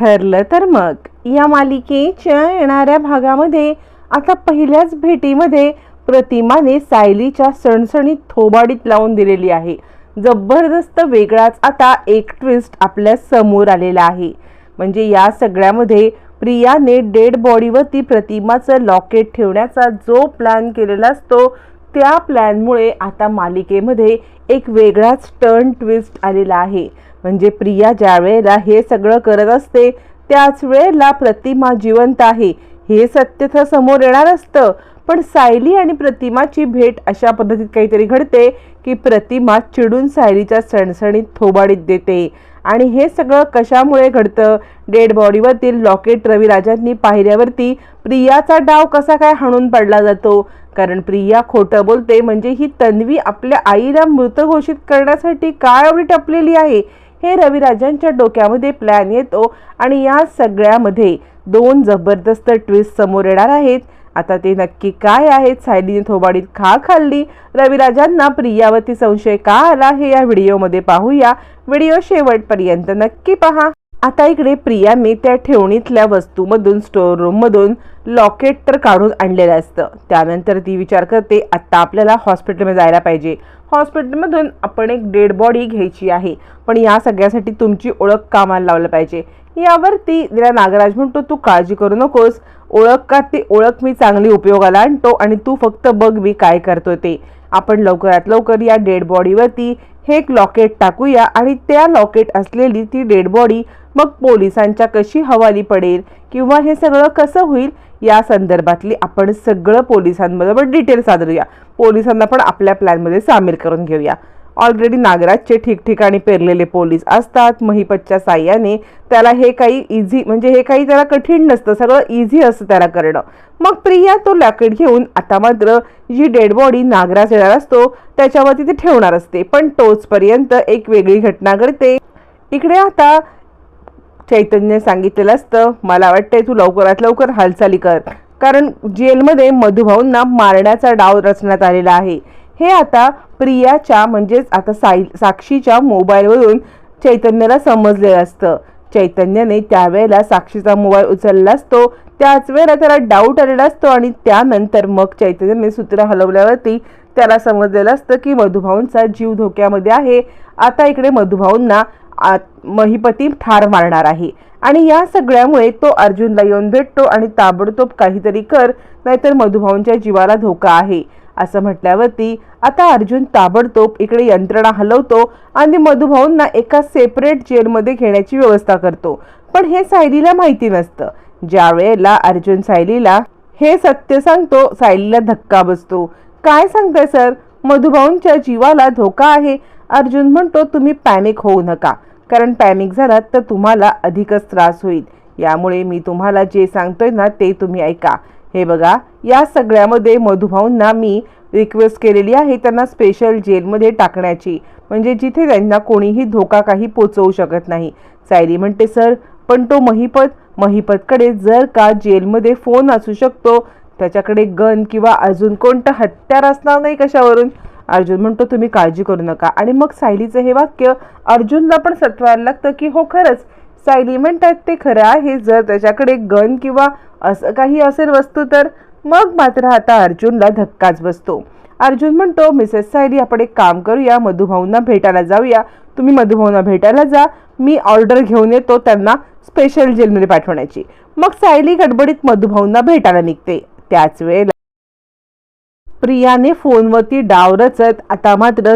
ठरलं तर मग. या मालिकेच्या येणाऱ्या भागामध्ये आता पहिल्याच भेटीमध्ये प्रतिमाने सायलीच्या सणसणीत थोबाडीत लावून दिलेली आहे. जबरदस्त वेगळाच आता एक ट्विस्ट आपल्यासमोर आलेला आहे. म्हणजे या सगळ्यामध्ये प्रियाने डेड बॉडीवरती प्रतिमाचं लॉकेट ठेवण्याचा जो प्लॅन केलेला असतो त्या प्लॅनमुळे आता मालिकेमध्ये एक वेगळाच टर्न ट्विस्ट आलेला आहे. म्हणजे प्रिया ज्या वेळेला हे सगळं करत असते त्याच वेळेला प्रतिमा जिवंत आहे. हे सत्य तर समोर येणार असतं पण सायली आणि प्रतिमाची भेट अशा पद्धतीत काहीतरी घडते की प्रतिमा चिडून सायलीच्या सणसणीत थोबाडीत देते. आणि हे सगळं कशामुळे घडतं? डेड बॉडीवरतील लॉकेट रविराजांनी पाहिल्यावरती प्रियाचा डाव कसा काय हाणून पडला जातो? कारण प्रिया खोटं बोलते म्हणजे ही तन्वी आपल्या आईला मृत घोषित करण्यासाठी काय एवढी टपलेली आहे? हे रविराजांच्या डोक्यामध्ये प्लॅन येतो आणि या सगळ्यामध्ये दोन जबरदस्त ट्विस्ट समोर येणार आहेत. आता ते नक्की काय आहेत? सायलीने थोबाडीत खा खाल्ली. रविराजांना प्रियावती संशय का आला? हे या व्हिडिओमध्ये पाहूया. व्हिडिओ शेवटपर्यंत नक्की पहा. आता इकडे प्रियाने त्या ठेवणीतल्या वस्तूमधून स्टोअर रूममधून लॉकेट तर काढून आणलेलं असतं. त्यानंतर ती विचार करते आत्ता आपल्याला हॉस्पिटलमध्ये जायला पाहिजे. हॉस्पिटलमधून आपण एक डेड बॉडी घ्यायची आहे. पण या सगळ्यासाठी तुमची ओळख कामाला लावलं पाहिजे. यावरती दिला नागराज म्हणतो तू काळजी करू नकोस. ओळख का ती ओळख मी चांगली उपयोगाला आणतो आणि तू फक्त बघ मी काय करतो ते. आपण लवकरात लवकर या डेड बॉडीवरती हे एक लॉकेट टाकूया आणि त्या लॉकेट असलेली ती डेड बॉडी मग पोलिसांच्या कशी हवाली पडेल किंवा हे सगळं कसं होईल या संदर्भातली आपण सगळं पोलिसांबरोबर डिटेल सादरूया पोलिसांना पण आपल्या प्लॅनमध्ये सामील करून घेऊया. ऑलरेडी नागराजचे ठिकठिकाणी पेरलेले पोलीस असतात महिपतच्या साह्याने त्याला हे काही इझी म्हणजे हे काही त्याला कठीण नसतं सगळं इझी असतं त्याला करणं. मग प्रिया तो लॅकेट घेऊन आता मात्र जी डेड बॉडी नागराज येणार असतो त्याच्यावरती ते ठेवणार असते. पण तोचपर्यंत एक वेगळी घटना घडते. इकडे आता चैतन्य सांगितलेलं असतं. मला वाटतंय तू लवकरात लवकर हालचाली कर. कारण जेलमध्ये मधुभाऊंना मारण्याचा डाव रचण्यात आलेला आहे. हे आता प्रियाच्या म्हणजेच आता साई साक्षीच्या मोबाईलवरून चैतन्याला समजलेलं असतं. चैतन्याने त्यावेळेला साक्षीचा मोबाईल उचलला असतो. त्याच वेळेला त्याला डाऊट आलेला असतो आणि त्यानंतर मग चैतन्याने सूत्र हलवल्यावरती त्याला समजलेलं असतं की मधुभाऊंचा जीव धोक्यामध्ये आहे. आता इकडे मधुभाऊंना आत- महिपती ठार मारणार आहे. आणि या सगळ्यामुळे तो अर्जुनला येऊन भेटतो आणि ताबडतोब काहीतरी कर नाहीतर मधुभाऊंच्या जीवाला धोका आहे. असं म्हटल्यावरती आता अर्जुन ताबडतोब इकडे यंत्रणा हलवतो आणि मधुभाऊंना एका सेपरेट जेलमध्ये घेण्याची व्यवस्था करतो. पण हे सायलीला माहिती नसतं. ज्या वेळेला अर्जुन सायलीला हे सत्य सांगतो सायलीला धक्का बसतो. काय सांगताय सर? मधुभाऊंच्या जीवाला धोका आहे. अर्जुन म्हणतो तुम्ही पॅनिक होऊ नका. कारण पॅनिक झालात तर तुम्हाला अधिकच त्रास होईल. यामुळे मी तुम्हाला जे सांगतोय ना ते तुम्ही ऐका. हे बघा या सगळ्यामध्ये मधुभाऊंना मी रिक्वेस्ट केलेली आहे त्यांना स्पेशल जेलमध्ये टाकण्याची. म्हणजे जिथे त्यांना कोणीही धोका काही पोचवू शकत नाही. सायली म्हणते सर पण तो महिपत महिपतकडे जर का जेलमध्ये फोन असू शकतो त्याच्याकडे गन किंवा अजून कोणतं हत्यार असणार नाही कशावरून? अर्जुन म्हणतो तुम्ही काळजी करू नका. आणि मग सायलीचं हे वाक्य अर्जुनला पण सत्वायला लागतं की हो खरंच सायली म्हणतात ते खरं आहे. जर त्याच्याकडे गन किंवा असं काही असेल वस्तू तर मग मात्र आता अर्जुनला धक्काच बसतो. अर्जुन म्हणतो मिसेस सायली आपण एक काम करूया. मधुभाऊंना भेटायला जाऊया. तुम्ही मधुभाऊंना भेटायला जा. मी ऑर्डर घेऊन येतो त्यांना स्पेशल जेलमध्ये पाठवण्याची. मग सायली गडबडीत मधुभाऊंना भेटायला निघते. त्याच वेळेला प्रियाने फोनवरती डाव रचत आता मात्र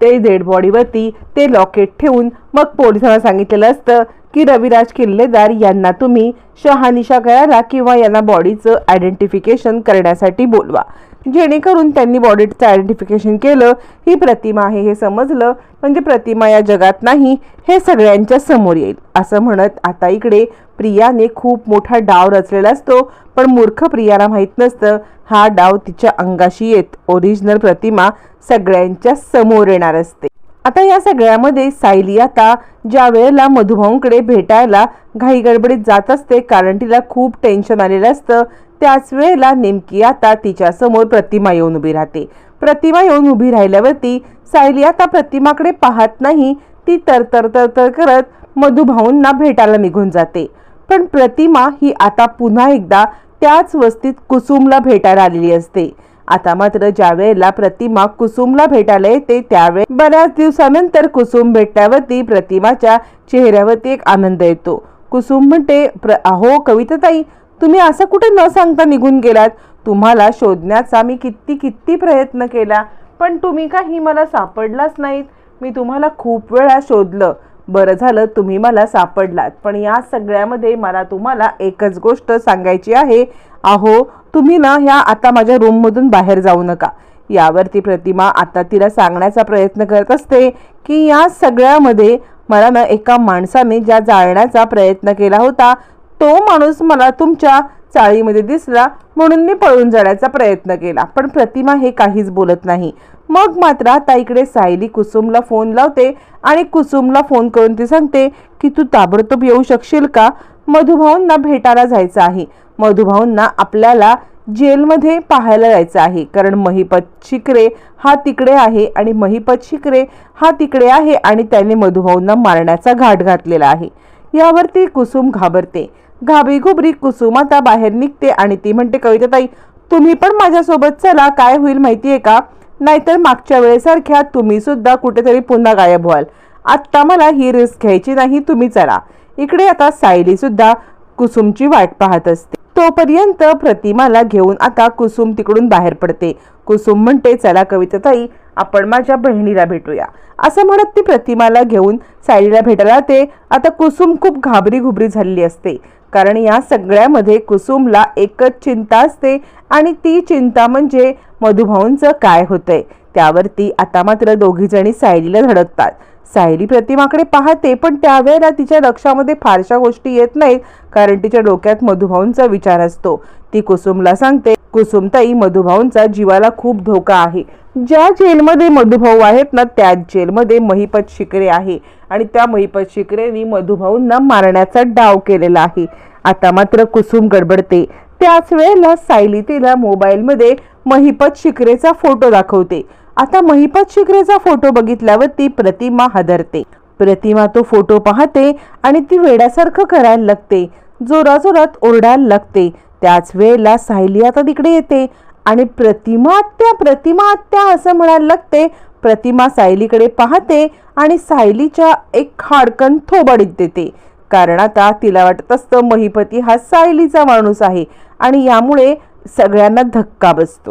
ते डेड बॉडीवरती ते लॉकेट ठेवून मग पोलिसांना सांगितलेलं असतं की रविराज किल्लेदार यांना तुम्ही शहानिशा करायला किंवा यांना बॉडीचं आयडेंटिफिकेशन करण्यासाठी बोलवा. जेणेकरून त्यांनी बॉडीचं आयडेंटिफिकेशन केलं. ही प्रतिमा आहे हे समजलं. म्हणजे प्रतिमा या जगात नाही हे सगळ्यांच्या समोर येईल. असं म्हणत आता इकडे प्रियाने खूप मोठा डाव रचलेला असतो. पण मूर्ख प्रियाला माहीत नसतं. हा डाव तिच्या अंगाशी येत. ओरिजिनल प्रतिमा सगळ्यांच्या समोर येणार असते. आता या सगळ्यामध्ये सायली आता ज्या वेळेला मधुभाऊंकडे भेटायला घाई गडबडीत जात असते कारण तिला खूप टेन्शन आलेलं असतं. त्याच वेळेला नेमकी आता तिच्या समोर प्रतिमा येऊन उभी राहते. प्रतिमा येऊन उभी राहिल्यावरती सायली आता प्रतिमाकडे पाहत नाही. ती तर तर तर तर करत मधुभाऊंना भेटायला निघून जाते. पण प्रतिमा ही आता पुन्हा एकदा त्याच वस्तीत कुसुमला भेटायला आलेली असते. आता मात्र ज्या वेळेला प्रतिमा कुसुमला भेटायला येते त्यावेळेस बऱ्याच दिवसानंतर कुसुम भेटल्यावरती प्रतिमाच्या चेहऱ्यावरती एक आनंद येतो. कुसुम म्हणते प्र अहो कविताताई तुम्ही असं कुठे न सांगता निघून गेलात? तुम्हाला शोधण्याचा मी किती किती प्रयत्न केला पण तुम्ही काही मला सापडलाच नाहीत. मी तुम्हाला खूप वेळा शोधलं. बरं झालं तुम्ही मला सापडलात. पण या सगळ्यामध्ये मला तुम्हाला एकच गोष्ट सांगायची आहे. अहो तुम्ही ना ह्या आता माझ्या रूममधून बाहेर जाऊ नका. यावरती प्रतिमा आता तिला सांगण्याचा प्रयत्न करत असते की या सगळ्यामध्ये मला ना एका माणसाने ज्या जाळण्याचा प्रयत्न केला होता तो माणूस मला तुमच्या चाळीमध्ये दिसला म्हणून मी पळून जाण्याचा प्रयत्न केला. पण प्रतिमा हे काहीच बोलत नाही. मग मात्र आता इकडे सायली कुसुमला फोन लावते आणि कुसुमला फोन करून ती सांगते की तू ताबडतोब येऊ शकशील का? मधुभाऊंना भेटायला जायचं आहे. मधुभाऊंना आपल्याला जेलमध्ये पाहायला जायचं आहे. कारण महिपत शिकरे हा तिकडे आहे आणि महिपत शिकरे हा तिकडे आहे आणि त्याने मधुभाऊंना मारण्याचा घाट घातलेला आहे. यावरती कुसुम घाबरते. घाबरी घुबरी कुसुम आता बाहेर निघते आणि ती म्हणते कविताताई तुम्ही पण माझ्यासोबत चला काय होईल माहितीये का? नाहीतर मागच्या वेळेसारख्या तुम्ही सुद्धा कुठेतरी पुन्हा गायब व्हाल. आत्ता मला ही रिस्क घ्यायची नाही तुम्ही चला. इकडे आता सायली सुद्धा कुसुमची वाट पाहत असते. तोपर्यंत प्रतिमाला घेऊन आता कुसुम तिकडून बाहेर पडते. कुसुम म्हणते चला कविताताई आपण माझ्या बहिणीला भेटूया. असं म्हणत ती प्रतिमाला घेऊन सायलीला भेटायला ते आता कुसुम खूप घाबरी घुबरी झालेली असते. कारण या सगळ्यामध्ये कुसुमला एकच चिंता असते आणि ती चिंता म्हणजे मधुभाऊंचं काय होतंय. त्यावरती आता मात्र दोघीजणी सायलीला धडकतात. सायली प्रतिमाकडे पाहते पण त्यावेळेला तिच्या लक्षामध्ये फारशा गोष्टी येत नाहीत कारण तिच्या डोक्यात मधुभाऊंचा विचार असतो. ती कुसुमला सांगते कुसुमताई मधुभाऊंचा जीवाला खूप धोका आहे. ज्या जेलमध्ये मधुभाऊ आहेत ना त्याच जेलमध्ये महिपत शिकरे आहे. आणि त्या महिपत शिकरेनी मधुभाऊंना मारण्याचा डाव केलेला आहे. आता मात्र कुसुम गडबडते. त्याच वेळेला सायली तिला मोबाईलमध्ये महिपत शिकरेचा फोटो दाखवते. आता महिपत शिकरेचा फोटो बघितल्यावर ती प्रतिमा हादरते. प्रतिमा तो फोटो पाहते आणि ती वेड्यासारखं करायला लागते. जोराजोरात ओरडायला लागते. त्याच वेळेला सायली आता तिकडे येते. आणि प्रतिमा आत्या प्रतिमा आत्या असं म्हणायला लागते. प्रतिमा सायलीकडे पाहते आणि सायलीच्या एक खाडकन थोबाडीत देते. कारण आता तिला वाटत असतं महिपती हा सायलीचा माणूस आहे आणि यामुळे सगळ्यांना धक्का बसतो.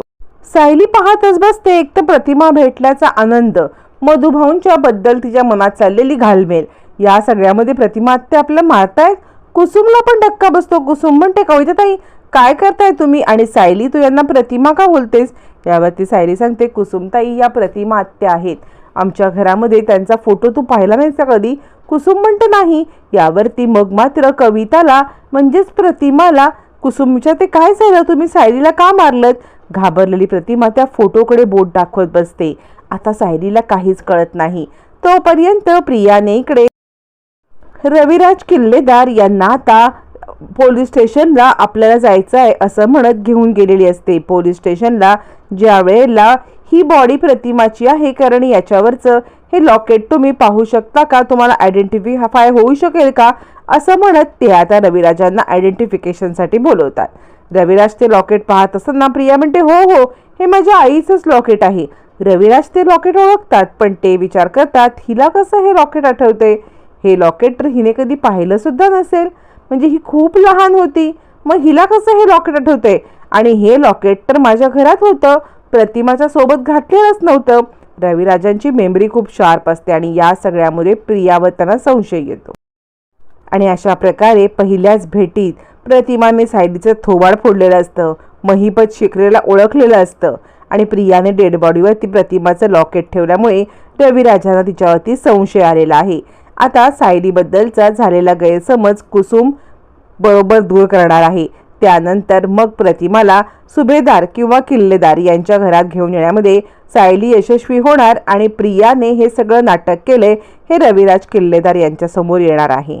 सायली पाहतच बसते एक तर प्रतिमा भेटल्याचा आनंद मधुभाऊंच्या बद्दल तिच्या मनात चाललेली घालमेल. या सगळ्यामध्ये प्रतिमा आत्या आपल्याला मारतायत. कुसुमला पण धक्का बसतो. कुसुम म्हणते कविताताई काय करताय तुम्ही? आणि सायली तू यांना प्रतिमा का बोलतेस? यावरती सायली सांगते कुसुमताई या प्रतिमा आत्या आहेत. आमच्या घरामध्ये त्यांचा फोटो तू पाहिला नाहीस का कधी? कुसुम म्हणतं नाही. यावरती मग मात्र कविताला म्हणजेच प्रतिमाला कुसुमच्या ते काय झालं? तुम्ही सायलीला का मारलत? घाबरलेली प्रतिमा त्या फोटोकडे बोट दाखवत बसते. आता सायलीला काहीच कळत नाही. तोपर्यंत प्रियाने इकडे रविराज किल्लेदार यांना आता पोलीस स्टेशनला आपल्याला जायचं आहे असं म्हणत घेऊन गेलेली असते. पोलीस स्टेशनला ज्या वेळेला ही बॉडी प्रतिमाची आहे कारण याच्यावरचं हे लॉकेट तुम्ही पाहू शकता का? तुम्हाला आयडेंटिफाय होऊ शकेल का? असं म्हणत ते आता रविराजांना आयडेंटिफिकेशनसाठी बोलवतात. रविराज ते लॉकेट पाहत असताना प्रिया म्हणते हो हो हे माझ्या आईचंच लॉकेट आहे. रविराज ते लॉकेट ओळखतात पण ते विचार करतात हिला कसं हे लॉकेट आठवते हे लॉकेट तर हिने कधी पाहिलं सुद्धा नसेल. म्हणजे ही खूप लहान होती. मग हिला कसं हे लॉकेट आठवतंय? आणि हे लॉकेट तर माझ्या घरात होतं. प्रतिमाच्या सोबत घातलेलंच नव्हतं. रविराजांची मेमरी खूप शार्प असते आणि या सगळ्यामुळे प्रियावर त्यांना संशय येतो. आणि अशा प्रकारे पहिल्याच भेटीत प्रतिमाने सायलीचं थोबाड फोडलेलं असतं. महिपत शिकरेला ओळखलेलं असतं. आणि प्रियाने डेड बॉडीवरती प्रतिमाचं लॉकेट ठेवल्यामुळे रविराजांना तिच्यावरती संशय आलेला आहे. आता सायलीबद्दलचा झालेला गैरसमज कुसुम बरोबर दूर करणार आहे. त्यानंतर मग प्रतिमाला सुभेदार किंवा किल्लेदार यांच्या घरात घेऊन येण्यामध्ये सायली यशस्वी होणार आणि प्रियाने हे सगळं नाटक केले हे रविराज किल्लेदार यांच्यासमोर येणार आहे.